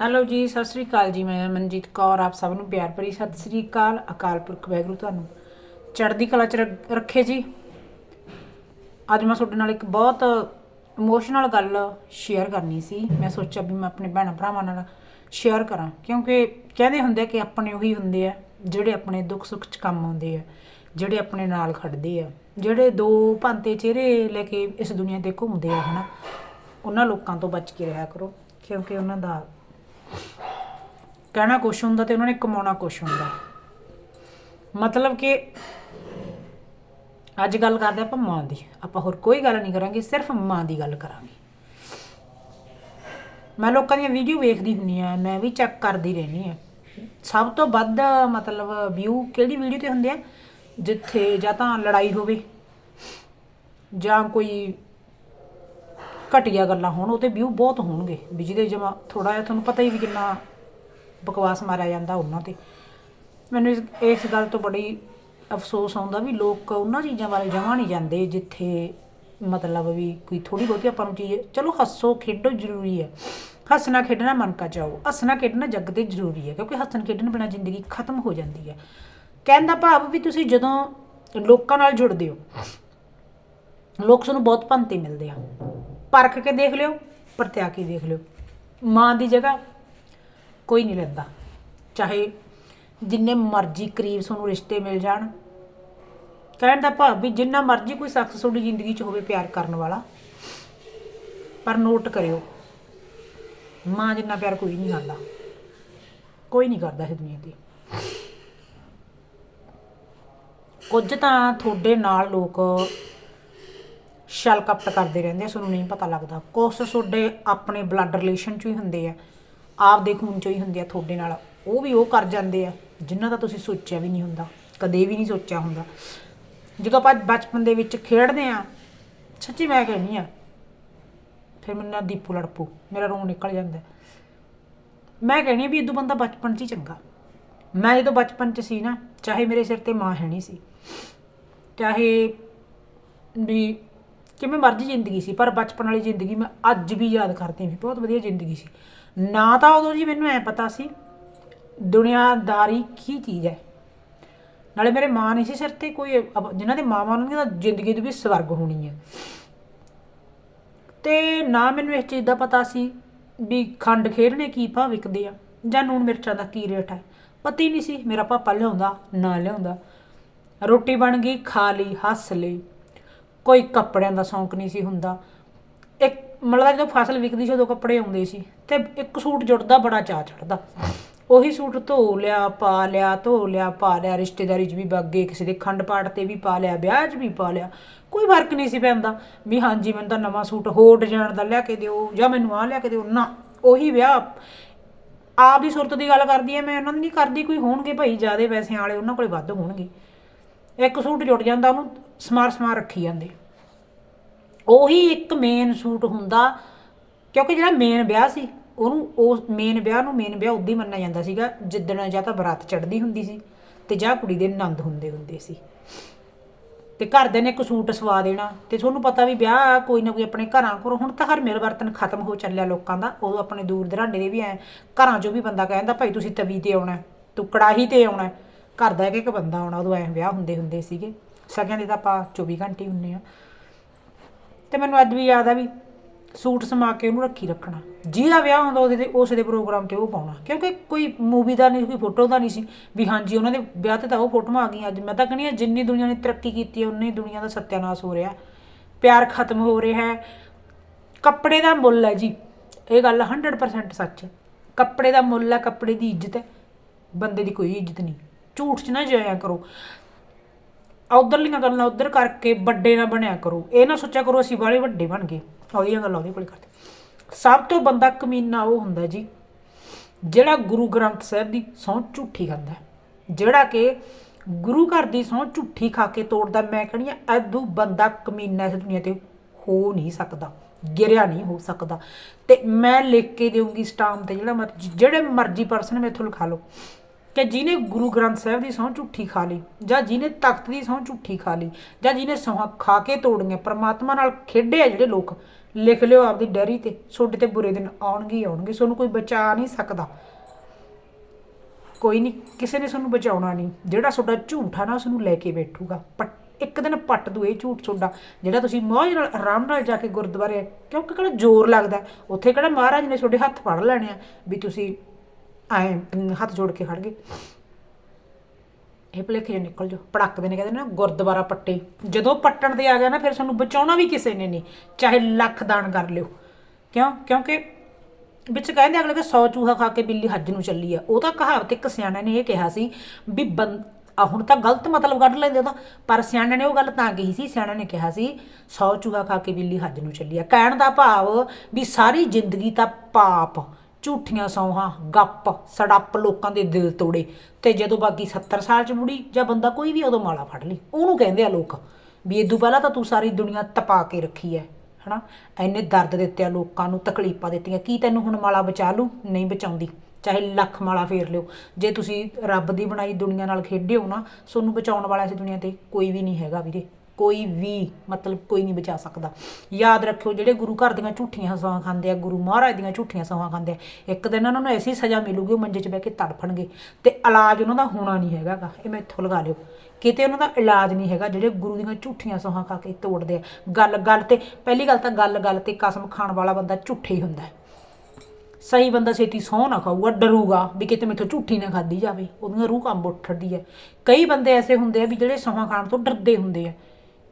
Hello ਜੀ, ਸਤਿ ਸ੍ਰੀ ਅਕਾਲ ਜੀ। ਮੈਂ ਮਨਜੀਤ ਕੌਰ, ਆਪ ਸਭ ਨੂੰ ਪਿਆਰ ਭਰੀ ਸਤਿ ਸ੍ਰੀ ਅਕਾਲ। ਅਕਾਲ ਪੁਰਖ ਵਾਹਿਗੁਰੂ ਤੁਹਾਨੂੰ। ਚੜ੍ਹਦੀ ਕਲਾ ਚ ਰੱਖੇ ਜੀ। ਅੱਜ ਮੈਂ ਤੁਹਾਡੇ ਨਾਲ ਇੱਕ ਬਹੁਤ ਇਮੋਸ਼ਨਲ ਗੱਲ ਸ਼ੇਅਰ ਕਰਨੀ ਸੀ। ਮੈਂ ਸੋਚਿਆ ਵੀ ਮੈਂ ਆਪਣੇ ਭੈਣਾਂ ਭਰਾਵਾਂ ਨਾਲ ਸ਼ੇਅਰ ਕਰਾਂ। ਕਿਉਂਕਿ ਕਹਿੰਦੇ ਹੁੰਦੇ ਆ ਕਿ ਆਪਣੇ ਉਹੀ ਹੁੰਦੇ ਆ, ਜਿਹੜੇ ਆਪਣੇ ਦੁੱਖ ਸੁੱਖ ਚ ਕੰਮ ਆਉਂਦੇ ਆ, ਜਿਹੜੇ ਆਪਣੇ ਨਾਲ ਖੜਦੇ ਆ, ਜਿਹੜੇ ਦੋ ਭਾਂਤੇ ਚਿਹਰੇ ਲੈ ਕੇ ਇਸ ਦੁਨੀਆ ਤੇ ਘੁੰਮਦੇ ਆ, ਹਨਾ। ਉਹਨਾਂ ਲੋਕਾਂ ਤੋਂ ਬਚ ਕੇ ਰਿਹਾ ਕਰੋ। ਕਿਉਂਕਿ ਉਹਨਾਂ ਦਾ ਕਹਿਣਾ ਕੁਛ ਹੁੰਦਾ ਤੇ ਉਹਨਾਂ ਨੇ ਕਮਾਉਣਾ ਕੁਛ ਹੁੰਦਾ। ਮਤਲਬ ਕਿ ਅੱਜ ਗੱਲ ਕਰਦੇ ਆਪਾਂ ਮਾਂ ਦੀ। ਆਪਾਂ ਹੋਰ ਕੋਈ ਗੱਲ ਨਹੀਂ ਕਰਾਂਗੇ, ਸਿਰਫ ਮਾਂ ਦੀ ਗੱਲ ਕਰਾਂਗੇ। ਮੈਂ ਲੋਕਾਂ ਦੀਆਂ ਵੀਡੀਓ ਵੇਖਦੀ ਹੁੰਨੀ ਆ ਮੈਂ ਵੀ ਚੈੱਕ ਕਰਦੀ ਰਹਿੰਦੀ ਆ ਸਭ ਤੋਂ ਵੱਧ ਮਤਲਬ ਵਿਊ ਕਿਹੜੀ ਵੀਡੀਓ ਤੇ ਹੁੰਦੇ ਆ? ਜਿੱਥੇ ਜਾਂ ਤਾਂ ਲੜਾਈ ਹੋਵੇ ਜਾਂ ਕੋਈ ਘਟੀਆ ਗੱਲਾਂ ਹੋਣ ਉਹ ਤੇ ਵਿਊ ਬਹੁਤ ਹੋਣਗੇ। ਵੀ ਜਿਹਦੇ ਜਮਾ ਥੋੜਾ ਜਿਹਾ ਤੁਹਾਨੂੰ ਪਤਾ ਹੀ ਵੀ ਕਿੰਨਾ ਬਕਵਾਸ ਮਾਰਿਆ ਜਾਂਦਾ ਉਹਨਾਂ ਤੇ। ਮੈਨੂੰ ਇਸ- ਇਸ ਗੱਲ ਤੋਂ ਬੜੀ ਅਫਸੋਸ ਆਉਂਦਾ ਵੀ ਲੋਕ ਉਹਨਾਂ ਚੀਜ਼ਾਂ ਬਾਰੇ ਜਮਾ ਨਹੀਂ ਜਾਂਦੇ, ਜਿੱਥੇ ਮਤਲਬ ਵੀ ਕੋਈ ਥੋੜੀ ਬਹੁਤੀ ਆਪਾਂ ਨੂੰ ਚੀਜ਼, ਚਲੋ ਹੱਸੋ, ਖੇਡੋ ਜ਼ਰੂਰੀ ਹੈ। ਹੱਸਣਾ ਖੇਡਣਾ ਮਨ ਕਾ ਚਾਓ, ਹੱਸਣਾ ਖੇਡਣਾ ਜੱਗ ਤੇ ਜ਼ਰੂਰੀ ਹੈ, ਕਿਉਂਕਿ ਹੱਸਣ ਖੇਡਣ ਬਿਨਾਂ ਜ਼ਿੰਦਗੀ ਖਤਮ ਹੋ ਜਾਂਦੀ ਹੈ। ਕਹਿਣ ਦਾ ਭਾਵ ਵੀ ਤੁਸੀਂ ਜਦੋਂ ਲੋਕਾਂ ਨਾਲ ਜੁੜਦੇ ਹੋ, ਲੋਕ ਤੁਹਾਨੂੰ ਬਹੁਤ ਭੰਤੇ ਮਿਲਦੇ ਆ। ਪਰਖ ਕੇ ਦੇਖ ਲਿਓ, ਪਰਤਿਆ ਕੇ ਦੇਖ ਲਿਓ। ਮਾਂ ਦੀ ਜਗ੍ਹਾ ਕੋਈ ਨਹੀਂ ਲੈਂਦਾ। ਚਾਹੇ ਜਿੰਨੇ ਮਰਜ਼ੀ ਕਰੀਬ ਤੁਹਾਨੂੰ ਰਿਸ਼ਤੇ ਮਿਲ ਜਾਣ, ਕਹਿਣ ਦਾ ਭਾਵ ਵੀ ਜਿੰਨਾ ਮਰਜ਼ੀ ਕੋਈ ਸ਼ਖਸ ਤੁਹਾਡੀ ਜ਼ਿੰਦਗੀ 'ਚ ਹੋਵੇ ਪਿਆਰ ਕਰਨ ਵਾਲਾ, ਪਰ ਨੋਟ ਕਰਿਓ, ਮਾਂ ਜਿੰਨਾ ਪਿਆਰ ਕੋਈ ਨਹੀਂ ਕਰਦਾ। ਕੋਈ ਨਹੀਂ ਕਰਦਾ ਇਸ ਦੁਨੀਆ ਤੇ। ਕੁਝ ਤਾਂ ਤੁਹਾਡੇ ਨਾਲ ਲੋਕ ਛਲ ਕਪਟ ਕਰਦੇ ਰਹਿੰਦੇ ਆ, ਸਾਨੂੰ ਨਹੀਂ ਪਤਾ ਲੱਗਦਾ। ਕੁਛ ਤੁਹਾਡੇ ਆਪਣੇ ਬਲੱਡ ਰਿਲੇਸ਼ਨ 'ਚੋਂ ਹੀ ਹੁੰਦੇ ਆ, ਆਪਦੇ ਖੂਨ ਚੋਂ ਹੀ ਹੁੰਦੇ ਆ ਤੁਹਾਡੇ ਨਾਲ। ਉਹ ਵੀ ਉਹ ਕਰ ਜਾਂਦੇ ਆ, ਜਿਨ੍ਹਾਂ ਦਾ ਤੁਸੀਂ ਸੋਚਿਆ ਵੀ ਨਹੀਂ ਹੁੰਦਾ, ਕਦੇ ਵੀ ਨਹੀਂ ਸੋਚਿਆ ਹੁੰਦਾ। ਜਦੋਂ ਆਪਾਂ ਬਚਪਨ ਦੇ ਵਿੱਚ ਖੇਡਦੇ ਆ, ਸੱਚੀ ਮੈਂ ਕਹਿੰਦੀ ਆ, ਫਿਰ ਮੈਨੂੰ ਨਾ ਦੀਪੂ ਲੜਪੂ, ਮੇਰਾ ਰੋਣ ਨਿਕਲ ਜਾਂਦਾ। ਮੈਂ ਕਹਿੰਦੀ ਵੀ ਇਦੋਂ ਬੰਦਾ ਬਚਪਨ 'ਚ ਹੀ ਚੰਗਾ। ਮੈਂ ਜਦੋਂ ਬਚਪਨ 'ਚ ਸੀ ਨਾ, ਚਾਹੇ ਮੇਰੇ ਸਿਰ ਤੇ ਮਾਂ ਹੈ ਨਹੀਂ ਸੀ, ਚਾਹੇ ਵੀ ਕਿਵੇਂ ਮਰਜ਼ੀ ਜ਼ਿੰਦਗੀ ਸੀ, ਪਰ ਬਚਪਨ ਵਾਲੀ ਜ਼ਿੰਦਗੀ ਮੈਂ ਅੱਜ ਵੀ ਯਾਦ ਕਰਦੀ ਹਾਂ ਵੀ ਬਹੁਤ ਵਧੀਆ ਜ਼ਿੰਦਗੀ ਸੀ। ਨਾ ਤਾਂ ਉਦੋਂ ਜੀ ਮੈਨੂੰ ਐ ਪਤਾ ਸੀ, ਦੁਨੀਆਦਾਰੀ ਕੀ ਚੀਜ਼ ਹੈ। ਨਾਲੇ ਮੇਰੇ ਮਾਂ ਨਹੀਂ ਸੀ ਸਿਰ ਤੇ ਕੋਈ, ਅਬ- ਜਿਨ੍ਹਾਂ ਦੇ ਮਾਵਾਂ ਉਹਨਾਂ ਦੀ ਜ਼ਿੰਦਗੀ ਦੇ ਵੀ ਸਵਰਗ ਹੋਣੀ ਹੈ। ਤੇ ਨਾ ਮੈਨੂੰ ਇਸ ਚੀਜ਼ ਦਾ ਪਤਾ ਸੀ ਵੀ ਖੰਡ ਖੇਡਣੇ ਕੀ ਭਾਅ ਵਿਕਦੇ ਆ, ਜਾਂ ਨੂਣ ਮਿਰਚਾਂ ਦਾ ਕੀ ਰੇਟ ਹੈ। ਪਤਾ ਹੀ ਨਹੀਂ ਸੀ, ਮੇਰਾ ਪਾਪਾ ਲਿਆਉਂਦਾ, ਨਾ ਲਿਆਉਂਦਾ। ਰੋਟੀ ਬਣ ਗਈ, ਖਾ ਲਈ, ਹੱਸ ਲਈ। ਕੋਈ ਕੱਪੜਿਆਂ ਦਾ ਸ਼ੌਂਕ ਨਹੀਂ ਸੀ ਹੁੰਦਾ। ਇੱਕ ਮਤਲਬ ਜਦੋਂ ਫਸਲ ਵਿਕਦੀ ਸੀ, ਉਦੋਂ ਕੱਪੜੇ ਆਉਂਦੇ ਸੀ ਤੇ ਇੱਕ ਸੂਟ ਜੁੜਦਾ, ਬੜਾ ਚਾਅ ਚੜਦਾ ਉਹੀ ਸੂਟ ਧੋ ਲਿਆ, ਪਾ ਲਿਆ, ਧੋ ਲਿਆ, ਪਾ ਲਿਆ, ਰਿਸ਼ਤੇਦਾਰੀ 'ਚ ਵੀ ਵਗ ਗਏ, ਕਿਸੇ ਦੇ ਖੰਡ ਪਾਠ ਤੇ ਵੀ ਪਾ ਲਿਆ, ਵਿਆਹ 'ਚ ਵੀ ਪਾ ਲਿਆ। ਕੋਈ ਫ਼ਰਕ ਨਹੀਂ ਸੀ ਪੈਂਦਾ ਵੀ ਹਾਂਜੀ, ਮੈਨੂੰ ਤਾਂ ਨਵਾਂ ਸੂਟ ਹੋਰ ਡਿਜ਼ਾਈਨ ਦਾ ਲਿਆ ਕੇ ਦਿਓ ਜਾਂ ਮੈਨੂੰ ਆਹ ਲਿਆ ਕੇ ਦਿਓ। ਨਾ, ਉਹੀ ਵਿਆਹ। ਆਪ ਦੀ ਸੁਰਤ ਦੀ ਗੱਲ ਕਰਦੀ ਐ ਮੈਂ ਉਹਨਾਂ ਦੀ ਨਹੀਂ ਕਰਦੀ, ਕੋਈ ਹੋਣਗੇ ਭਾਈ, ਜਿਆਦੇ ਪੈਸਿਆਂ ਵਾਲੇ ਉਹਨਾਂ ਕੋਲੇ ਵੱਧ ਹੋਣਗੇ। ਇੱਕ ਸੂਟ ਜੁੜ ਜਾਂਦਾ, ਉਹਨੂੰ ਸਮਾਰ ਸਮਾਰ ਰੱਖੀ ਜਾਂਦੇ। ਉਹੀ ਇੱਕ ਮੇਨ ਸੂਟ ਹੁੰਦਾ, ਕਿਉਂਕਿ ਜਿਹੜਾ ਮੇਨ ਵਿਆਹ ਸੀ, ਉਹਨੂੰ ਉਸ ਮੇਨ ਵਿਆਹ ਨੂੰ ਮੇਨ ਵਿਆਹ ਉਦੋਂ ਹੀ ਮੰਨਿਆ ਜਾਂਦਾ ਸੀਗਾ, ਜਿੱਦਣ ਜਾਂ ਤਾਂ ਬਰਾਤ ਚੜ੍ਹਦੀ ਹੁੰਦੀ ਸੀ ਤੇ ਜਾਂ ਕੁੜੀ ਦੇ ਆਨੰਦ ਹੁੰਦੇ ਹੁੰਦੇ ਸੀ। ਤੇ ਘਰਦਿਆਂ ਨੇ ਇੱਕ ਸੂਟ ਸਵਾ ਦੇਣਾ, ਤੇ ਤੁਹਾਨੂੰ ਪਤਾ ਵੀ ਵਿਆਹ ਕੋਈ ਨਾ ਕੋਈ ਆਪਣੇ ਘਰਾਂ ਕੋਲ, ਹੁਣ ਤਾਂ ਹਰ ਮਿਲ ਵਰਤਨ ਖਤਮ ਹੋ ਚੱਲਿਆ ਲੋਕਾਂ ਦਾ, ਉਦੋਂ ਆਪਣੇ ਦੂਰ ਦਰਾਂਡੇ ਦੇ ਵੀ ਐ, ਘਰਾਂ 'ਚੋਂ ਵੀ ਬੰਦਾ ਕਹਿੰਦਾ ਭਾਈ ਤੁਸੀਂ ਤਵੀ ਤੇ ਆਉਣਾ ਤੂੰ ਕੜਾਹੀ ਤੇ ਆਉਣਾ ਘਰ ਦਾ ਇੱਕ ਇੱਕ ਬੰਦਾ ਆਉਣਾ, ਉਦੋਂ ਐ ਵਿਆਹ ਹੁੰਦੇ ਹੁੰਦੇ ਸੀਗੇ। ਸਕਿਆਂ ਦੇ ਤਾਂ ਆਪਾਂ 24 ਘੰਟੇ ਹੀ ਹੁੰਨੇ ਆ। ਤੇ ਮੈਨੂੰ ਅੱਜ ਵੀ ਯਾਦ ਆ ਵੀ ਸੂਟ ਸਮਾ ਕੇ ਉਹਨੂੰ ਰੱਖੀ ਰੱਖਣਾ। ਜਿਹਦਾ ਵਿਆਹ ਹੁੰਦਾ ਉਹਦੇ ਤੇ, ਉਸ ਦੇ ਪ੍ਰੋਗਰਾਮ ਤੇ ਉਹ ਪਾਉਣਾ। ਕਿਉਂਕਿ ਕੋਈ ਮੂਵੀ ਦਾ ਨਹੀਂ, ਕੋਈ ਫੋਟੋ ਦਾ ਨਹੀਂ ਸੀ। ਵੀ ਹਾਂਜੀ, ਉਹਨਾਂ ਦੇ ਵਿਆਹ ਤੇ ਤਾਂ ਉਹ ਫੋਟੋਆਂ ਆ ਗਈਆਂ। ਅੱਜ ਮੈਂ ਤਾਂ ਕਹਿੰਦੀ ਆ ਜਿੰਨੀ ਦੁਨੀਆ ਨੇ ਤਰੱਕੀ ਕੀਤੀ ਹੈ ਉਨੀ ਦੁਨੀਆ ਦਾ ਸੱਤਿਆਨਾਸ਼ ਹੋ ਰਿਹਾ। ਪਿਆਰ ਖਤਮ ਹੋ ਰਿਹਾ। ਹੈ ਕੱਪੜੇ ਦਾ ਮੁੱਲ ਹੈ ਜੀ। ਇਹ ਗੱਲ 100% ਸੱਚ ਹੈ। ਕੱਪੜੇ ਦਾ ਮੁੱਲ ਹੈ, ਕੱਪੜੇ ਦੀ ਇੱਜ਼ਤ ਹੈ। ਬੰਦੇ ਦੀ ਕੋਈ ਇੱਜ਼ਤ ਨਹੀਂ। ਝੂਠ 'ਚ ਨਾ ਜਾਇਆ ਕਰੋ। ਉਧਰਲੀਆਂ ਗੱਲਾਂ ਉਧਰ ਕਰਕੇ ਵੱਡੇ ਨਾ ਬਣਿਆ ਕਰੋ। ਇਹ ਨਾ ਸੋਚਿਆ ਕਰੋ ਅਸੀਂ ਬਾਲੇ ਵੱਡੇ ਬਣ ਗਏ। ਉਹਦੀਆਂ ਗੱਲਾਂ ਉਹਦੇ ਕੋਲ ਕਰਦੇ। ਸਭ ਤੋਂ ਬੰਦਾ ਕਮੀਨਾ ਉਹ ਹੁੰਦਾ ਜੀ, ਜਿਹੜਾ ਗੁਰੂ ਗ੍ਰੰਥ ਸਾਹਿਬ ਦੀ ਸਹੁੰ ਝੂਠੀ ਖਾਂਦਾ। ਜਿਹੜਾ ਕਿ ਗੁਰੂ ਘਰ ਦੀ ਸਹੁੰ ਝੂਠੀ ਖਾ ਕੇ ਤੋੜਦਾ। ਮੈਂ ਕਹਿੰਦੀ ਆ ਐਦੂ ਬੰਦਾ ਕਮੀਨਾ ਇਸ ਦੁਨੀਆ ਤੇ ਹੋ ਨਹੀਂ ਸਕਦਾ, ਗਿਰਿਆ ਨਹੀਂ ਹੋ ਸਕਦਾ। ਤੇ ਮੈਂ ਲਿਖ ਕੇ ਦੇਵਾਂਗੀ ਸਟਾਮ ਤੇ ਜਿਹੜਾ ਮਰਜ਼ੀ ਜਿਹੜੇ ਮਰਜ਼ੀ ਪਰਸਨ ਮੇਥੋਂ ਲਿਖਾ ਲਓ। ਕਿ ਜਿਹਨੇ ਗੁਰੂ ਗ੍ਰੰਥ ਸਾਹਿਬ ਦੀ ਸਹੁੰ ਝੂਠੀ ਖਾ ਲਈ, ਜਾਂ ਜਿਹਨੇ ਤਖਤ ਦੀ ਸਹੁੰ ਝੂਠੀ ਖਾ ਲਈ, ਜਾਂ ਜਿਹਨੇ ਸਹੁੰ ਖਾ ਕੇ ਤੋੜੀਆਂ, ਪ੍ਰਮਾਤਮਾ ਨਾਲ ਖੇਡੇ ਆ ਜਿਹੜੇ ਲੋਕ, ਲਿਖ ਲਿਓ ਆਪਦੀ ਡੈਰੀ ਤੇ ਤੁਹਾਡੇ ਤੇ ਬੁਰੇ ਦਿਨ ਆਉਣਗੇ ਹੀ ਆਉਣਗੇ ਤੁਹਾਨੂੰ ਕੋਈ ਬਚਾ ਨਹੀਂ ਸਕਦਾ। ਕੋਈ ਨਹੀਂ, ਕਿਸੇ ਨੇ ਤੁਹਾਨੂੰ ਬਚਾਉਣਾ ਨਹੀਂ, ਜਿਹੜਾ ਤੁਹਾਡਾ ਝੂਠ ਆ ਨਾ ਉਸ ਨੂੰ ਲੈ ਕੇ ਬੈਠੂਗਾ। ਪੱਟ ਇੱਕ ਦਿਨ ਪੱਟ ਦੂ ਇਹ ਝੂਠ ਤੁਹਾਡਾ ਜਿਹੜਾ ਤੁਸੀਂ ਮੌਜ ਨਾਲ ਆਰਾਮ ਨਾਲ ਜਾ ਕੇ ਗੁਰਦੁਆਰੇ ਕਿਉਂਕਿ ਕਿਹੜਾ ਜ਼ੋਰ ਲੱਗਦਾ, ਉੱਥੇ ਕਿਹੜਾ ਮਹਾਰਾਜ ਨੇ ਤੁਹਾਡੇ ਹੱਥ ਫੜ ਲੈਣੇ ਆ, ਵੀ ਤੁਸੀਂ ਐ ਹੱਥ ਜੋੜ ਕੇ ਖੜ ਗਏ ਇਹ ਭੁਲੇਖੇ ਜਿਹੇ ਨਿਕਲ ਜਾਓ। ਪੜਕਦੇ ਨੇ, ਕਹਿੰਦੇ ਨਾ ਗੁਰਦੁਆਰਾ ਪੱਟੇ। ਜਦੋਂ ਪੱਟਣ ਦੇ ਆ ਗਿਆ ਨਾ, ਫਿਰ ਸਾਨੂੰ ਬਚਾਉਣਾ ਵੀ ਕਿਸੇ ਨੇ ਨਹੀਂ। ਚਾਹੇ ਲੱਖ ਦਾਨ ਕਰ ਲਿਓ। ਕਿਉਂ? ਕਿਉਂਕਿ ਵਿੱਚ ਕਹਿੰਦੇ ਅਗਲੇ ਕਿ 100 ਚੂਹਾ ਖਾ ਕੇ ਬਿੱਲੀ ਹੱਜ ਨੂੰ ਚੱਲੀ ਆ। ਉਹ ਤਾਂ ਕਹਾਵਤ ਇੱਕ ਸਿਆਣੇ ਨੇ ਇਹ ਕਿਹਾ ਸੀ ਵੀ ਬੰ ਆ ਹੁਣ ਤਾਂ ਗਲਤ ਮਤਲਬ ਕੱਢ ਲੈਂਦੇ ਉਹਦਾ ਪਰ ਸਿਆਣੇ ਨੇ ਉਹ ਗੱਲ ਤਾਂ ਕਹੀ ਸੀ, ਸਿਆਣੇ ਨੇ ਕਿਹਾ ਸੀ 100 ਚੂਹਾ ਖਾ ਕੇ ਬਿੱਲੀ ਹੱਜ ਨੂੰ ਚੱਲੀ ਆ। ਕਹਿਣ ਦਾ ਭਾਵ ਵੀ ਸਾਰੀ ਜ਼ਿੰਦਗੀ ਤਾਂ ਪਾਪ। ਝੂਠੀਆਂ ਸੌਹਾਂ, ਗੱਪ, ਸੜੱਪ ਲੋਕਾਂ ਦੇ ਦਿਲ ਤੋੜੇ। ਤੇ ਜਦੋਂ ਬਾਕੀ 70 ਸਾਲ ਚ ਮੁੜੀ ਜਾਂ ਬੰਦਾ ਕੋਈ ਵੀ ਉਦੋਂ ਮਾਲਾ ਫੜ ਲਈ ਉਹਨੂੰ ਕਹਿੰਦੇ ਆ ਲੋਕ, ਵੀ ਇਦੋਂ ਪਹਿਲਾਂ ਤਾਂ ਤੂੰ ਸਾਰੀ ਦੁਨੀਆ ਤਪਾ ਕੇ ਰੱਖੀ ਐ, ਹਨਾ? ਐਨੇ ਦਰਦ ਦਿੱਤੇ ਆ ਲੋਕਾਂ ਨੂੰ, ਤਕਲੀਫਾਂ ਦਿੱਤੀਆਂ, ਕੀ ਤੈਨੂੰ ਹੁਣ ਮਾਲਾ ਬਚਾ ਲੂ ਨਹੀਂ ਬਚਾਉਂਦੀ। ਚਾਹੇ ਲੱਖ ਮਾਲਾ ਫੇਰ ਲਿਓ। ਜੇ ਤੁਸੀਂ ਰੱਬ ਦੀ ਬਣਾਈ ਦੁਨੀਆ ਨਾਲ ਖੇਡਿਓ ਨਾ ਤੁਹਾਨੂੰ ਬਚਾਉਣ ਵਾਲਾ ਇਸ ਦੁਨੀਆ ਤੇ ਕੋਈ ਵੀ ਨਹੀਂ ਹੈਗਾ ਵੀਰੇ। ਕੋਈ ਵੀ ਮਤਲਬ ਕੋਈ ਨਹੀਂ ਬਚਾ ਸਕਦਾ। ਯਾਦ ਰੱਖਿਓ, ਜਿਹੜੇ ਗੁਰੂ ਘਰ ਦੀਆਂ ਝੂਠੀਆਂ ਸੌਹਾਂ ਖਾਂਦੇ ਆ, ਗੁਰੂ ਮਹਾਰਾਜ ਦੀਆਂ ਝੂਠੀਆਂ ਸੌਹਾਂ ਖਾਂਦੇ ਆ, ਇੱਕ ਦਿਨ ਉਹਨਾਂ ਨੂੰ ਐਸੀ ਸਜ਼ਾ ਮਿਲੂਗੀ, ਉਹ ਮੰਜੇ 'ਚ ਬਹਿ ਕੇ ਤੜਫਣਗੇ ਤੇ ਇਲਾਜ ਉਹਨਾਂ ਦਾ ਹੋਣਾ ਨਹੀਂ ਹੈਗਾਗਾ ਇਹ ਮੈਂ ਇੱਥੋਂ ਲਗਾ ਲਿਓ। ਕਿਤੇ ਉਹਨਾਂ ਦਾ ਇਲਾਜ ਨਹੀਂ ਹੈਗਾ, ਜਿਹੜੇ ਗੁਰੂ ਦੀਆਂ ਝੂਠੀਆਂ ਸੌਹਾਂ ਖਾ ਕੇ ਤੋੜਦੇ ਆ। ਗੱਲ ਗੱਲ ਤੇ, ਪਹਿਲੀ ਗੱਲ ਤਾਂ ਗੱਲ ਗੱਲ ਤੇ ਕਸਮ ਖਾਣ ਵਾਲਾ ਬੰਦਾ ਝੂਠੇ ਹੀ ਹੁੰਦਾ। ਹੈ ਸਹੀ ਬੰਦਾ ਛੇਤੀ ਸਹੁੰ ਨਾ ਖਾਊਗਾ, ਡਰੂਗਾ ਵੀ ਕਿਤੇ ਮੈਥੋਂ ਝੂਠੀ ਨਾ ਖਾਦੀ ਜਾਵੇ। ਉਹਦੀਆਂ ਰੂਹ ਕੰਬ ਉੱਠਦੀ ਹੈ ਕਈ ਬੰਦੇ ਐਸੇ ਹੁੰਦੇ ਆ ਵੀ ਜਿਹੜੇ ਸਹੁੰ ਖਾਣ ਤੋਂ ਡਰਦੇ ਹੁੰਦੇ ਆ।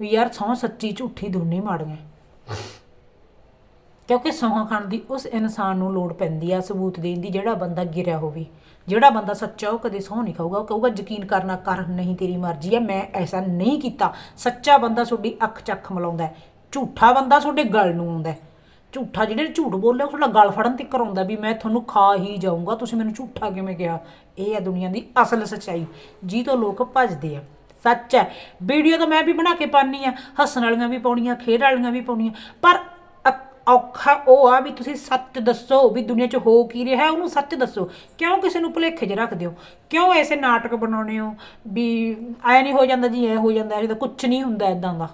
ਵੀ ਯਾਰ ਸਹੁੰ ਸੱਚੀ ਝੂਠੀ ਦੋਨੇ ਮਾੜੀਆਂ ਕਿਉਂਕਿ ਸਹੁੰ ਖਾਣ ਦੀ ਉਸ ਇਨਸਾਨ ਨੂੰ ਲੋੜ ਪੈਂਦੀ ਆ, ਸਬੂਤ ਦੇਣ ਦੀ, ਜਿਹੜਾ ਬੰਦਾ ਗਿਰਿਆ ਹੋਵੇ। ਜਿਹੜਾ ਬੰਦਾ ਸੱਚਾ ਉਹ ਕਦੇ ਸਹੁੰ ਨਹੀਂ ਖਾਊਗਾ, ਉਹ ਕਹੂਗਾ, ਯਕੀਨ ਕਰਨਾ ਕਰ, ਨਹੀਂ ਤੇਰੀ ਮਰਜ਼ੀ ਹੈ ਮੈਂ ਐਸਾ ਨਹੀਂ ਕੀਤਾ। ਸੱਚਾ ਬੰਦਾ ਤੁਹਾਡੀ ਅੱਖ ਚੱਖ ਮਲਾਉਂਦਾ ਹੈ ਝੂਠਾ ਬੰਦਾ ਤੁਹਾਡੇ ਗਲ ਨੂੰ ਆਉਂਦਾ ਝੂਠਾ ਜਿਹੜੇ ਝੂਠ ਬੋਲੇ ਉਹ ਤੁਹਾਡਾ ਗਲ ਫੜਨ ਤੱਕ ਆਉਂਦਾ ਵੀ ਮੈਂ ਤੁਹਾਨੂੰ ਖਾ ਹੀ ਜਾਊਂਗਾ, ਤੁਸੀਂ ਮੈਨੂੰ ਝੂਠਾ ਕਿਵੇਂ ਕਿਹਾ? ਇਹ ਆ ਦੁਨੀਆ ਦੀ ਅਸਲ ਸੱਚਾਈ। ਜੀ ਤੋਂ ਲੋਕ ਭੱਜਦੇ ਆ। ਸੱਚ ਹੈ। ਵੀਡੀਓ ਤਾਂ ਮੈਂ ਵੀ ਬਣਾ ਕੇ ਪਾਨੀ ਆ, ਹੱਸਣ ਵਾਲੀਆਂ ਵੀ ਪਾਉਣੀਆਂ, ਖੇਡ ਵਾਲੀਆਂ ਵੀ ਪਾਉਣੀਆਂ। ਪਰ ਅ- ਔਖਾ ਉਹ ਆ ਵੀ ਤੁਸੀਂ ਸੱਚ ਦੱਸੋ ਵੀ ਦੁਨੀਆ 'ਚ ਹੋ ਕੀ ਰਿਹਾ, ਉਹਨੂੰ ਸੱਚ ਦੱਸੋ। ਕਿਉਂ ਕਿਸੇ ਨੂੰ ਭੁਲੇਖੇ 'ਚ ਰੱਖਦੇ ਹੋ? ਕਿਉਂ ਐਸੇ ਨਾਟਕ ਬਣਾਉਣੇ ਹੋ ਵੀ ਐ ਨਹੀਂ ਹੋ ਜਾਂਦਾ ਜੀ, ਐ ਹੋ ਜਾਂਦਾ ਇਹ ਤਾਂ ਕੁਝ ਨਹੀਂ ਹੁੰਦਾ ਇਦਾਂ ਦਾ।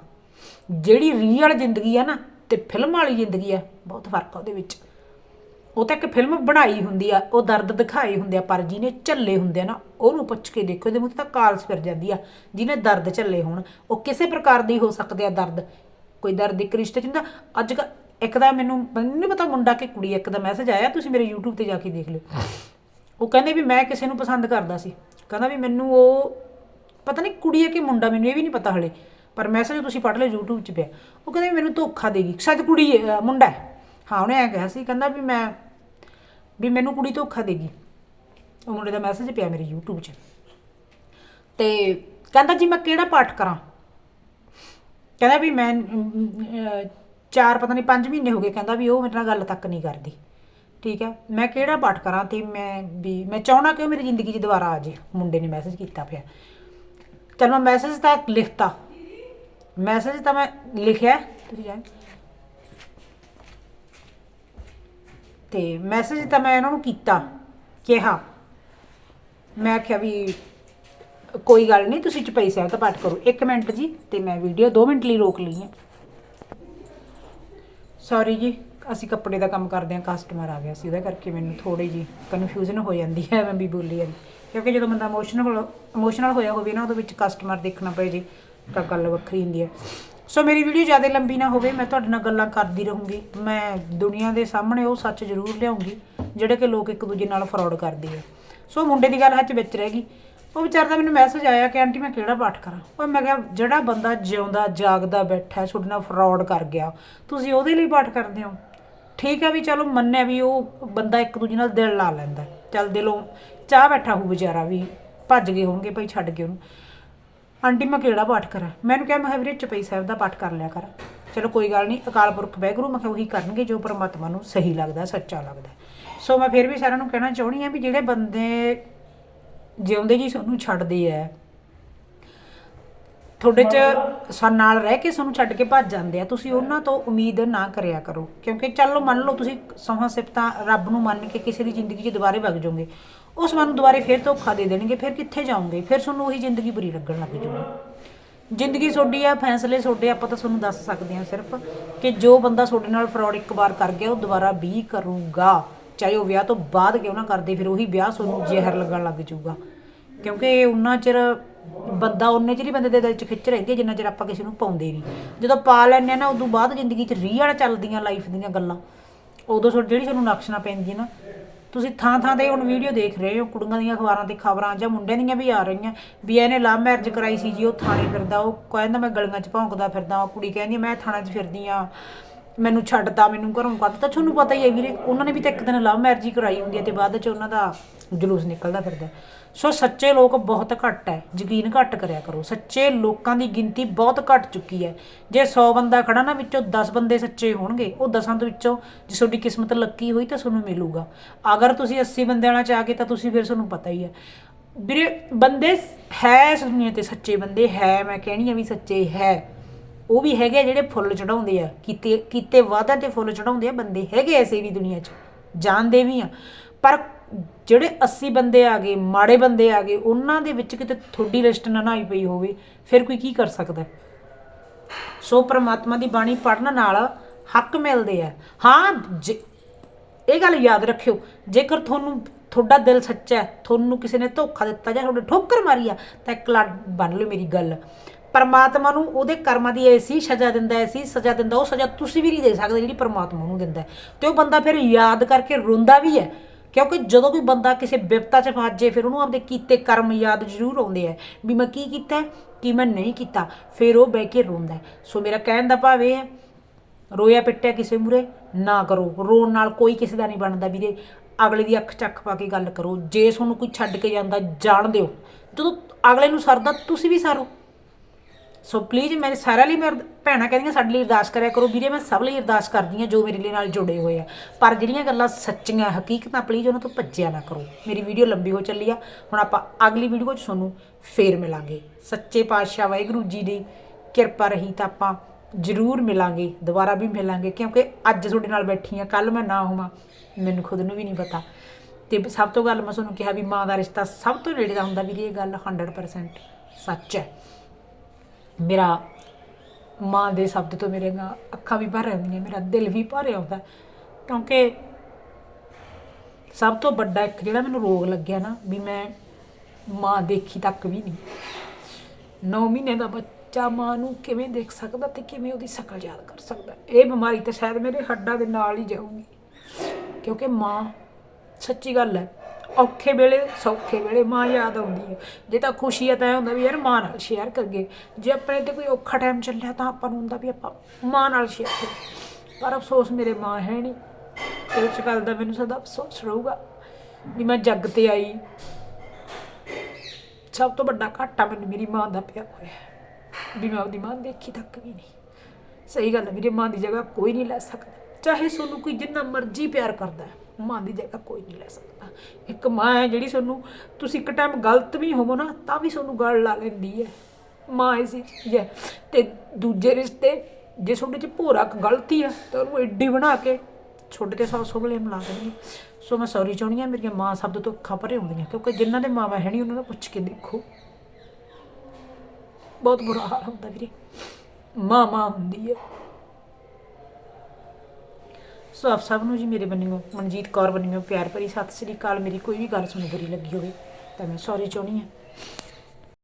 ਜਿਹੜੀ ਰੀਅਲ ਜ਼ਿੰਦਗੀ ਆ ਨਾ ਤੇ ਫਿਲਮ ਵਾਲੀ ਜ਼ਿੰਦਗੀ ਆ, ਬਹੁਤ ਫ਼ਰਕ ਆ ਉਹਦੇ ਵਿੱਚ। ਉਹ ਤਾਂ ਇੱਕ ਫਿਲਮ ਬਣਾਈ ਹੁੰਦੀ ਆ, ਉਹ ਦਰਦ ਦਿਖਾਏ ਹੁੰਦੇ ਆ, ਪਰ ਜਿਹਨੇ ਝੱਲੇ ਹੁੰਦੇ ਆ ਨਾ ਉਹਨੂੰ ਪੁੱਛ ਕੇ ਦੇਖੋ ਇਹਦੇ ਮੂੰਹ ਤੇ ਤਾਂ ਕਾਲਸ ਫਿਰ ਜਾਂਦੀ ਆ, ਜਿਹਨੇ ਦਰਦ ਝੱਲੇ ਹੋਣ, ਉਹ ਕਿਸੇ ਪ੍ਰਕਾਰ ਦੀ ਹੋ ਸਕਦੇ ਆ ਦਰਦ। ਕੋਈ ਦਰਦ ਇੱਕ ਰਿਸ਼ਤੇ ਚ ਹੁੰਦਾ, ਅੱਜ ਕੱਲ੍ਹ ਇੱਕ ਦਾ ਮੈਨੂੰ ਮੈਨੂੰ ਨਹੀਂ ਪਤਾ ਮੁੰਡਾ ਕਿ ਕੁੜੀ ਇੱਕ ਦਾ ਮੈਸੇਜ ਆਇਆ, ਤੁਸੀਂ ਮੇਰੇ YouTube ਤੇ ਜਾ ਕੇ ਦੇਖ ਲਿਓ। ਉਹ ਕਹਿੰਦੇ ਵੀ ਮੈਂ ਕਿਸੇ ਨੂੰ ਪਸੰਦ ਕਰਦਾ ਸੀ। ਕਹਿੰਦਾ ਵੀ ਮੈਨੂੰ ਉਹ, ਪਤਾ ਨਹੀਂ ਕੁੜੀ ਹੈ ਕਿ ਮੁੰਡਾ, ਮੈਨੂੰ ਇਹ ਵੀ ਨਹੀਂ ਪਤਾ ਹਲੇ, ਪਰ ਮੈਸੇਜ ਤੁਸੀਂ ਪੜ੍ਹ ਲਿਓ YouTube 'ਚ ਪਿਆ। ਉਹ ਕਹਿੰਦੇ ਵੀ ਮੈਨੂੰ ਧੋਖਾ ਦੇਗੀ ਸ਼ਾਇਦ ਕੁੜੀ ਮੁੰਡਾ ਹੈ। ਹਾਂ, ਉਹਨੇ ਐ ਕਿਹਾ ਸੀ, ਕਹਿੰਦਾ ਵੀ ਮੈਂ, ਵੀ ਮੈਨੂੰ ਕੁੜੀ ਧੋਖਾ ਦੇਗੀ ਉਹ ਮੁੰਡੇ ਦਾ ਮੈਸੇਜ ਪਿਆ ਮੇਰੇ YouTube 'ਚ। ਤੇ ਕਹਿੰਦਾ ਜੀ ਮੈਂ ਕਿਹੜਾ ਪਾਠ ਕਰਾਂ? ਕਹਿੰਦਾ ਵੀ ਮੈਂ ਚਾਰ ਪਤਾ ਨਹੀਂ 5 ਮਹੀਨੇ ਹੋ ਗਏ ਕਹਿੰਦਾ ਵੀ ਉਹ ਮੇਰੇ ਨਾਲ ਗੱਲ ਤੱਕ ਨਹੀਂ ਕਰਦੀ। ਠੀਕ ਹੈ, ਮੈਂ ਕਿਹੜਾ ਪਾਠ ਕਰਾਂ ਤੇ ਮੈਂ ਵੀ, ਮੈਂ ਚਾਹਣਾ ਕਿ ਉਹ ਮੇਰੀ ਜ਼ਿੰਦਗੀ 'ਚ ਦੁਬਾਰਾ ਆ ਜੇ, ਮੁੰਡੇ ਨੇ ਮੈਸੇਜ ਕੀਤਾ ਪਿਆ। ਚਲ ਮੈਂ ਮੈਸੇਜ ਤਾਂ ਲਿਖਤਾ। ਮੈਸੇਜ ਤਾਂ ਮੈਂ ਲਿਖਿਆ ਤੁਸੀਂ ਜਾਣ ਤੇ ਮੈਸੇਜ ਤਾਂ ਮੈਂ ਇਹਨਾਂ ਨੂੰ ਕੀਤਾ, ਕਿਹਾ। ਮੈਂ ਆਖਿਆ ਵੀ ਕੋਈ ਗੱਲ ਨਹੀਂ, ਤੁਸੀਂ ਚੁਪਈ ਸਾਹਿਬ ਦਾ ਪਾਠ ਕਰੋ। 1 ਮਿੰਟ ਜੀ, ਤੇ ਮੈਂ ਵੀਡੀਓ 2 ਮਿੰਟ ਲਈ ਰੋਕ ਲਈ ਹੈ ਸੌਰੀ ਜੀ, ਅਸੀਂ ਕੱਪੜੇ ਦਾ ਕੰਮ ਕਰਦੇ ਹਾਂ ਕਸਟਮਰ ਆ ਗਿਆ ਸੀ, ਉਹਦੇ ਕਰਕੇ ਮੈਨੂੰ ਥੋੜੀ ਜੀ ਕਨਫਿਊਜ਼ਨ ਹੋ ਜਾਂਦੀ ਹੈ, ਮੈਂ ਵੀ ਬੋਲੀ ਜਾਂਦੀ। ਕਿਉਂਕਿ ਜਦੋਂ ਬੰਦਾ ਇਮੋਸ਼ਨਲ ਇਮੋਸ਼ਨਲ ਹੋਇਆ ਹੋਵੇ ਨਾ, ਉਹਦੇ ਵਿੱਚ ਕਸਟਮਰ ਦੇਖਣਾ ਪਏ ਜੀ, ਤਾਂ ਗੱਲ ਵੱਖਰੀ ਹੁੰਦੀ ਹੈ। ਸੋ ਮੇਰੀ ਵੀਡੀਓ ਜ਼ਿਆਦਾ ਲੰਬੀ ਨਾ ਹੋਵੇ, ਮੈਂ ਤੁਹਾਡੇ ਨਾਲ ਗੱਲਾਂ ਕਰਦੀ ਰਹੂੰਗੀ। ਮੈਂ ਦੁਨੀਆ ਦੇ ਸਾਹਮਣੇ ਉਹ ਸੱਚ ਜ਼ਰੂਰ ਲਿਆਉਂਗੀ, ਜਿਹੜੇ ਕਿ ਲੋਕ ਇੱਕ ਦੂਜੇ ਨਾਲ ਫਰਾਡ ਕਰਦੇ ਆ। ਸੋ ਮੁੰਡੇ ਦੀ ਗੱਲ ਹੱਥ ਵਿੱਚ ਰਹਿ ਗਈ। ਉਹ ਵਿਚਾਰ ਦਾ ਮੈਨੂੰ ਮੈਸੇਜ ਆਇਆ ਕਿ ਆਂਟੀ ਮੈਂ ਕਿਹੜਾ ਪਾਠ ਕਰਾਂ? ਉਹ ਮੈਂ ਕਿਹਾ, ਜਿਹੜਾ ਬੰਦਾ ਜਿਉਂਦਾ, ਜਾਗਦਾ ਬੈਠਾ, ਤੁਹਾਡੇ ਨਾਲ ਫਰਾਡ ਕਰ ਗਿਆ, ਤੁਸੀਂ ਉਹਦੇ ਲਈ ਪਾਠ ਕਰਦੇ ਹੋ? ਠੀਕ ਹੈ ਵੀ ਚਲੋ ਮੰਨਿਆ ਵੀ ਉਹ ਬੰਦਾ ਇੱਕ ਦੂਜੇ ਨਾਲ ਦਿਲ ਲਾ ਲੈਂਦਾ ਚੱਲ ਦਿਲੋਂ ਚਾਹ ਬੈਠਾ ਹੋ ਵਿਚਾਰਾ ਵੀ, ਭੱਜ ਗਏ ਹੋਣਗੇ ਭਾਈ, ਛੱਡ ਕੇ ਉਹਨੂੰ। ਆਂਟੀ, ਮੈਂ ਕਿਹੜਾ ਪਾਠ ਕਰਾਂ? ਮੈਨੂੰ ਕਿਹਾ, ਮੈਂ ਕਿਹਾ ਵੀਰੇ ਚਪਈ ਸਾਹਿਬ ਦਾ ਪਾਠ ਕਰ ਲਿਆ ਕਰ। ਚਲੋ ਕੋਈ ਗੱਲ ਨਹੀਂ, ਅਕਾਲ ਪੁਰਖ ਵਾਹਿਗੁਰੂ, ਮੈਂ ਕਿਹਾ ਉਹੀ ਕਰਨਗੇ ਜੋ ਪਰਮਾਤਮਾ ਨੂੰ ਸਹੀ ਲੱਗਦਾ, ਸੱਚਾ ਲੱਗਦਾ ਸੋ ਮੈਂ ਫਿਰ ਵੀ ਸਾਰਿਆਂ ਨੂੰ ਕਹਿਣਾ ਚਾਹੁੰਦੀ ਆ ਵੀ ਜਿਹੜੇ ਬੰਦੇ ਜਿਉਂਦੇ ਜੀ ਸਾਨੂੰ ਛੱਡਦੇ ਆ ਤੁਹਾਡੇ ਚ ਸਾ ਨਾਲ ਰਹਿ ਕੇ ਸਾਨੂੰ ਛੱਡ ਕੇ ਭੱਜ ਜਾਂਦੇ ਆ ਤੁਸੀਂ ਉਹਨਾਂ ਤੋਂ ਉਮੀਦ ਨਾ ਕਰਿਆ ਕਰੋ। ਕਿਉਂਕਿ ਚਲੋ ਮੰਨ ਲਓ ਤੁਸੀਂ ਸਮਾਂ ਸਿਫਤਾਂ ਰੱਬ ਨੂੰ ਮੰਨ ਕੇ ਕਿਸੇ ਦੀ ਜ਼ਿੰਦਗੀ 'ਚ ਦੁਬਾਰੇ ਵਗ ਜਾਓਗੇ ਉਸ ਮਨ ਨੂੰ ਦੁਬਾਰੇ ਫੇਰ ਧੋਖਾ ਦੇ ਦੇਣਗੇ ਫਿਰ ਕਿੱਥੇ ਜਾਓਗੇ? ਫਿਰ ਤੁਹਾਨੂੰ ਉਹੀ ਜ਼ਿੰਦਗੀ ਬੁਰੀ ਲੱਗਣ ਲੱਗ ਜੂਗੀ। ਜ਼ਿੰਦਗੀ ਤੁਹਾਡੀ ਆ ਫੈਸਲੇ ਤੁਹਾਡੇ ਆਪਾਂ ਤਾਂ ਤੁਹਾਨੂੰ ਦੱਸ ਸਕਦੇ ਹਾਂ ਸਿਰਫ ਕਿ ਜੋ ਬੰਦਾ ਤੁਹਾਡੇ ਨਾਲ ਫਰਾਡ ਇੱਕ ਵਾਰ ਕਰ ਗਿਆ ਉਹ ਦੁਬਾਰਾ ਵੀ ਕਰੂਗਾ। ਚਾਹੇ ਉਹ ਵਿਆਹ ਤੋਂ ਬਾਅਦ ਕਿਉਂ ਨਾ ਕਰਦੇ, ਫਿਰ ਉਹੀ ਵਿਆਹ ਤੁਹਾਨੂੰ ਜ਼ਹਿਰ ਲੱਗਣ ਲੱਗ ਜਾਊਗਾ। ਕਿਉਂਕਿ ਉਨਾ ਚਿਰ ਬੰਦਾ ਉਹਨੇ ਚਿਰ ਹੀ ਬੰਦੇ ਦੇ ਦਿਲ 'ਚ ਖਿੱਚ ਰਹਿੰਦੀ ਹੈ, ਜਿੰਨਾ ਚਿਰ ਆਪਾਂ ਕਿਸੇ ਨੂੰ ਪਾਉਂਦੇ ਨਹੀਂ। ਜਦੋਂ ਪਾ ਲੈਂਦੇ ਆ ਨਾ, ਉਦੋਂ ਬਾਅਦ ਜ਼ਿੰਦਗੀ 'ਚ ਰੀਅਲ ਚੱਲਦੀਆਂ ਲਾਈਫ ਦੀਆਂ ਗੱਲਾਂ। ਉਦੋਂ ਤੁਹਾਡੀ ਜਿਹੜੀ ਤੁਹਾਨੂੰ ਨਕਸ਼ਣਾ ਪੈਂਦੀ ਹੈ ਨਾ, ਤੁਸੀਂ ਥਾਂ ਥਾਂ ਤੇ ਹੁਣ ਵੀਡੀਓ ਦੇਖ ਰਹੇ ਹੋ, ਕੁੜੀਆਂ ਦੀਆਂ ਅਖਬਾਰਾਂ ਤੇ ਖਬਰਾਂ, ਜਾਂ ਮੁੰਡਿਆਂ ਦੀਆਂ ਵੀ ਆ ਰਹੀਆਂ। ਵੀ ਇਹਨੇ ਲਵ ਮੈਰਿਜ ਕਰਾਈ ਸੀ ਜੀ, ਉਹ ਥਾਣੇ ਫਿਰਦਾ, ਉਹ ਕਹਿੰਦਾ ਮੈਂ ਗਲੀਆਂ 'ਚ ਭੌਂਕਦਾ ਫਿਰਦਾ, ਉਹ ਕੁੜੀ ਕਹਿੰਦੀ ਮੈਂ ਥਾਣੇ 'ਚ ਫਿਰਦੀ ਆ। ਮੈਨੂੰ ਛੱਡਦਾ ਮੈਨੂੰ ਘਰੋਂ ਕੱਢਤਾ। ਤੁਹਾਨੂੰ ਪਤਾ ਹੀ ਹੈ ਵੀਰੇ, ਉਹਨਾਂ ਨੇ ਵੀ ਤਾਂ ਇੱਕ ਦਿਨ ਲਵ ਮੈਰਿਜ ਹੀ ਕਰਾਈ ਹੁੰਦੀ ਹੈ ਤੇ ਬਾਅਦ 'ਚ ਉਹਨਾਂ ਦਾ ਜਲੂਸ ਨਿਕਲਦਾ ਫਿਰਦਾ ਸੋ ਸੱਚੇ ਲੋਕ ਬਹੁਤ ਘੱਟ ਹੈ, ਯਕੀਨ ਘੱਟ ਕਰਿਆ ਕਰੋ। ਸੱਚੇ ਲੋਕਾਂ ਦੀ ਗਿਣਤੀ ਬਹੁਤ ਘਟ ਚੁੱਕੀ ਹੈ। ਜੇ 100 ਬੰਦਾ ਖੜਾ ਨਾ ਵਿੱਚੋਂ 10 ਬੰਦੇ ਸੱਚੇ ਹੋਣਗੇ, ਉਹ 10ਾਂ ਦੇ ਵਿੱਚੋਂ ਜੇ ਤੁਹਾਡੀ ਕਿਸਮਤ ਲੱਕੀ ਹੋਈ ਤਾਂ ਤੁਹਾਨੂੰ ਮਿਲੂਗਾ। ਅਗਰ ਤੁਸੀਂ 80 ਬੰਦਿਆਂ ਨਾਲ ਚਾਹ ਕੇ ਤਾਂ ਤੁਸੀਂ ਫਿਰ ਤੁਹਾਨੂੰ ਪਤਾ ਹੀ ਹੈ। ਵੀਰੇ, ਬੰਦੇ ਹੈ ਇਸ ਦੁਨੀਆ ਤੇ, ਸੱਚੇ ਬੰਦੇ ਹੈ, ਮੈਂ ਕਹਿਣੀ ਆ ਵੀ ਸੱਚੇ ਹੈ। ਉਹ ਵੀ ਹੈਗੇ ਆ ਜਿਹੜੇ ਫੁੱਲ ਚੜਾਉਂਦੇ ਆ। ਕੀਤੇ ਕੀਤੇ ਵਾਦਾ ਤੇ ਫੁੱਲ ਚੜਾਉਂਦੇ ਆ, ਬੰਦੇ ਹੈਗੇ ਐਸੇ ਵੀ ਦੁਨੀਆ 'ਚ। ਜਾਣਦੇ ਵੀ ਆ। ਪਰ ਜਿਹੜੇ 80 ਬੰਦੇ ਆ ਗਏ, ਮਾੜੇ ਬੰਦੇ ਆ ਗਏ, ਉਹਨਾਂ ਦੇ ਵਿੱਚ ਕਿਤੇ ਤੁਹਾਡੀ ਲਿਸਟ ਨਾ ਆਈ ਪਈ ਹੋਵੇ, ਫਿਰ ਕੋਈ ਕੀ ਕਰ ਸਕਦਾ? ਸੋ ਪ੍ਰਮਾਤਮਾ ਦੀ ਬਾਣੀ ਪੜਨ ਨਾਲ ਹੱਕ ਮਿਲਦੇ ਆ। ਹਾਂ, ਜੇ- ਇਹ ਗੱਲ ਯਾਦ ਰੱਖਿਓ, ਜੇਕਰ ਤੁਹਾਨੂੰ, ਤੁਹਾਡਾ ਦਿਲ ਸੱਚਾ ਹੈ, ਤੁਹਾਨੂੰ ਕਿਸੇ ਨੇ ਧੋਖਾ ਦਿੱਤਾ ਜਾਂ ਤੁਹਾਡੇ ਠੋਕਰ ਮਾਰੀ ਆ, ਤਾਂ ਇੱਕ ਲੱਡ ਬਣ ਲਓ ਮੇਰੀ ਗੱਲ। ਪਰਮਾਤਮਾ ਨੂੰ ਉਹਦੇ ਕਰਮਾਂ ਦੀ ਐਸੀ ਸਜ਼ਾ ਦਿੰਦਾ ਐਸੀ ਸਜ਼ਾ ਦਿੰਦਾ ਉਹ ਸਜ਼ਾ ਤੁਸੀਂ ਵੀ ਨਹੀਂ ਦੇ ਸਕਦੇ ਜਿਹੜੀ ਪਰਮਾਤਮਾ ਨੂੰ ਦਿੰਦਾ ਹੈ। ਤੇ ਉਹ ਬੰਦਾ ਫਿਰ ਯਾਦ ਕਰਕੇ ਰੋਂਦਾ ਵੀ ਹੈ, ਕਿਉਂਕਿ ਜਦੋਂ ਕੋਈ ਬੰਦਾ ਕਿਸੇ ਵਿਪਤਾ 'ਚ ਫਸ ਜੇ ਫਿਰ ਉਹਨੂੰ ਆਪਦੇ ਕੀਤੇ ਕਰਮ ਯਾਦ ਜ਼ਰੂਰ ਆਉਂਦੇ ਆ ਵੀ ਮੈਂ ਕੀ ਕੀਤਾ ਕੀ ਮੈਂ ਨਹੀਂ ਕੀਤਾ, ਫਿਰ ਉਹ ਬਹਿ ਕੇ ਰੋਂਦਾ ਸੋ ਮੇਰਾ ਕਹਿਣ ਦਾ ਭਾਵ ਇਹ ਹੈ, ਰੋਇਆ ਪਿੱਟਿਆ ਕਿਸੇ ਮੂਰੇ ਨਾ ਕਰੋ। ਰੋਣ ਨਾਲ ਕੋਈ ਕਿਸੇ ਦਾ ਨਹੀਂ ਬਣਦਾ ਵੀਰੇ। ਅਗਲੇ ਦੀ ਅੱਖ ਚੱਕ ਪਾ ਕੇ ਗੱਲ ਕਰੋ। ਜੇ ਤੁਹਾਨੂੰ ਕੋਈ ਛੱਡ ਕੇ ਜਾਂਦਾ, ਜਾਣ ਦਿਓ। ਜਦੋਂ ਅਗਲੇ ਨੂੰ ਸਰਦਾ, ਤੁਸੀਂ ਵੀ ਸਰੋ। ਸੋ ਪਲੀਜ਼ ਮੇਰੇ ਸਾਰਿਆਂ ਲਈ ਮੈਂ ਭੈਣਾਂ ਕਹਿੰਦੀਆਂ ਸਾਡੇ ਲਈ ਅਰਦਾਸ ਕਰਿਆ ਕਰੋ। ਵੀਰੇ, ਮੈਂ ਸਭ ਲਈ ਅਰਦਾਸ ਕਰਦੀ ਹਾਂ ਜੋ ਮੇਰੇ ਲਈ ਨਾਲ ਜੁੜੇ ਹੋਏ ਆ। ਪਰ ਜਿਹੜੀਆਂ ਗੱਲਾਂ ਸੱਚੀਆਂ, ਹਕੀਕਤਾਂ ਪਲੀਜ਼ ਉਹਨਾਂ ਤੋਂ ਭੱਜਿਆ ਨਾ ਕਰੋ। ਮੇਰੀ ਵੀਡੀਓ ਲੰਬੀ ਹੋ ਚੱਲੀ ਆ। ਹੁਣ ਆਪਾਂ ਅਗਲੀ ਵੀਡੀਓ 'ਚ ਤੁਹਾਨੂੰ ਫੇਰ ਮਿਲਾਂਗੇ। ਸੱਚੇ ਪਾਤਸ਼ਾਹ ਵਾਹਿਗੁਰੂ ਜੀ ਦੀ ਕਿਰਪਾ ਰਹੀ ਤਾਂ ਆਪਾਂ ਜ਼ਰੂਰ ਮਿਲਾਂਗੇ। ਦੁਬਾਰਾ ਵੀ ਮਿਲਾਂਗੇ, ਕਿਉਂਕਿ ਅੱਜ ਤੁਹਾਡੇ ਨਾਲ ਬੈਠੀ ਆ ਕੱਲ ਮੈਂ ਨਾ ਹੋਵਾਂ, ਮੈਨੂੰ ਖੁਦ ਨੂੰ ਵੀ ਨਹੀਂ ਪਤਾ। ਤੇ ਸਭ ਤੋਂ ਗੱਲ ਮੈਂ ਤੁਹਾਨੂੰ ਕਿਹਾ ਵੀ ਮਾਂ ਦਾ ਰਿਸ਼ਤਾ ਸਭ ਤੋਂ ਨੇੜੇ ਦਾ ਹੁੰਦਾ ਵੀਰੇ, ਇਹ ਗੱਲ 100% ਸੱਚ ਹੈ। ਮੇਰਾ ਮਾਂ ਦੇ ਸ਼ਬਦ ਤੋਂ ਮੇਰੇ ਗਾ ਅੱਖਾਂ ਵੀ ਭਰ ਆਉਂਦੀਆਂ ਮੇਰਾ ਦਿਲ ਵੀ ਭਰ ਆਉਂਦਾ ਕਿਉਂਕਿ ਸਭ ਤੋਂ ਵੱਡਾ ਇੱਕ ਜਿਹੜਾ ਮੈਨੂੰ ਰੋਗ ਲੱਗਿਆ ਨਾ, ਵੀ ਮੈਂ ਮਾਂ ਦੇਖੀ ਤੱਕ ਵੀ ਨਹੀਂ। 9 ਮਹੀਨੇ ਦਾ ਬੱਚਾ ਮਾਂ ਨੂੰ ਕਿਵੇਂ ਦੇਖ ਸਕਦਾ ਤੇ ਕਿਵੇਂ ਉਹਦੀ ਸ਼ਕਲ ਯਾਦ ਕਰ ਸਕਦਾ? ਇਹ ਬਿਮਾਰੀ ਤਾਂ ਸ਼ਾਇਦ ਮੇਰੇ ਹੱਡਾਂ ਦੇ ਨਾਲ ਹੀ ਜਾਊਗੀ। ਕਿਉਂਕਿ ਮਾਂ, ਸੱਚੀ ਗੱਲ ਹੈ ਔਖੇ ਵੇਲੇ ਸੌਖੇ ਵੇਲੇ ਮਾਂ ਯਾਦ ਆਉਂਦੀ ਹੈ। ਜੇ ਤਾਂ ਖੁਸ਼ੀ ਹੈ ਤਾਂ ਇਹ ਹੁੰਦਾ ਵੀ ਯਾਰ ਮਾਂ ਨਾਲ ਸ਼ੇਅਰ ਕਰੀਏ। ਜੇ ਆਪਣੇ ਤੇ ਕੋਈ ਔਖਾ ਟਾਈਮ ਚੱਲਿਆ ਤਾਂ ਆਪਾਂ ਨੂੰ ਹੁੰਦਾ ਵੀ ਆਪਾਂ ਮਾਂ ਨਾਲ ਸ਼ੇਅਰ ਕਰੀਏ। ਪਰ ਅਫਸੋਸ ਮੇਰੇ ਮਾਂ ਹੈ ਨਹੀਂ। ਇਸ ਗੱਲ ਦਾ ਮੈਨੂੰ ਸਦਾ ਅਫਸੋਸ ਰਹੂਗਾ ਵੀ ਮੈਂ ਜੱਗ ਤੇ ਆਈ। ਸਭ ਤੋਂ ਵੱਡਾ ਘਾਟਾ ਮੈਨੂੰ ਮੇਰੀ ਮਾਂ ਦਾ ਪਿਆ ਹੋਇਆ ਵੀ ਮੈਂ ਆਪਦੀ ਮਾਂ ਦੇਖੀ ਤੱਕ ਵੀ ਨਹੀਂ। ਸਹੀ ਗੱਲ ਹੈ ਮੇਰੀ ਮਾਂ ਦੀ ਜਗ੍ਹਾ ਕੋਈ ਨਹੀਂ ਲੈ ਸਕਦਾ। ਚਾਹੇ ਤੁਹਾਨੂੰ ਕੋਈ ਜਿੰਨਾ ਮਰਜ਼ੀ ਪਿਆਰ ਕਰਦਾ ਹੈ, ਮਾਂ ਦੀ ਜਗ੍ਹਾ ਕੋਈ ਨਹੀਂ ਲੈ ਸਕਦਾ। ਇੱਕ ਮਾਂ ਹੈ ਜਿਹੜੀ ਤੁਹਾਨੂੰ ਤੁਸੀਂ ਇੱਕ ਟਾਈਮ ਗਲਤ ਵੀ ਹੋਵੋ ਨਾ, ਤਾਂ ਵੀ ਤੁਹਾਨੂੰ ਗੱਲ ਲਾ ਲੈਂਦੀ ਹੈ। ਮਾਂ ਐਸੀ ਚੀਜ਼ ਹੈ। ਤੇ ਦੂਜੇ ਰਿਸ਼ਤੇ, ਜੇ ਤੁਹਾਡੇ ਚ ਭੋਰਾ ਕੁ ਗਲਤੀ ਆ ਤਾਂ ਉਹਨੂੰ ਐਡੀ ਬਣਾ ਕੇ ਛੋਟੇ ਤੇ ਸੌ ਸੌ ਬਲੇਮ ਲਾ ਦੇਣਗੇ ਸੋ ਮੈਂ ਸੌਰੀ ਚਾਹੁੰਦੀ ਹਾਂ, ਮੇਰੀਆਂ ਮਾਂ ਸ਼ਬਦ ਤੋਂ ਅੱਖਾਂ ਭਰੇ ਹੁੰਦੀਆਂ, ਕਿਉਂਕਿ ਜਿਨ੍ਹਾਂ ਦੇ ਮਾਵਾਂ ਹੈ ਨਹੀਂ, ਉਹਨਾਂ ਨੂੰ ਪੁੱਛ ਕੇ ਦੇਖੋ। ਬਹੁਤ ਬੁਰਾ ਹਾਲ ਹੁੰਦਾ ਵੀਰੇ। ਮਾਂ ਮਾਂ ਹੁੰਦੀ ਹੈ। ਸੋ ਆਪ ਸਭ ਨੂੰ ਜੀ ਮੇਰੇ ਬੰਨਿਓ, ਮਨਜੀਤ ਕੌਰ ਬੰਨਿਓ, ਪਿਆਰ ਭਰੀ ਸਤਿ ਸ੍ਰੀ ਅਕਾਲ। ਮੇਰੀ ਕੋਈ ਵੀ ਗੱਲ ਸੁਣ ਬੁਰੀ ਲੱਗੀ ਹੋਵੇ ਤਾਂ ਮੈਂ ਸੌਰੀ ਚਾਹੁੰਦੀ ਹਾਂ।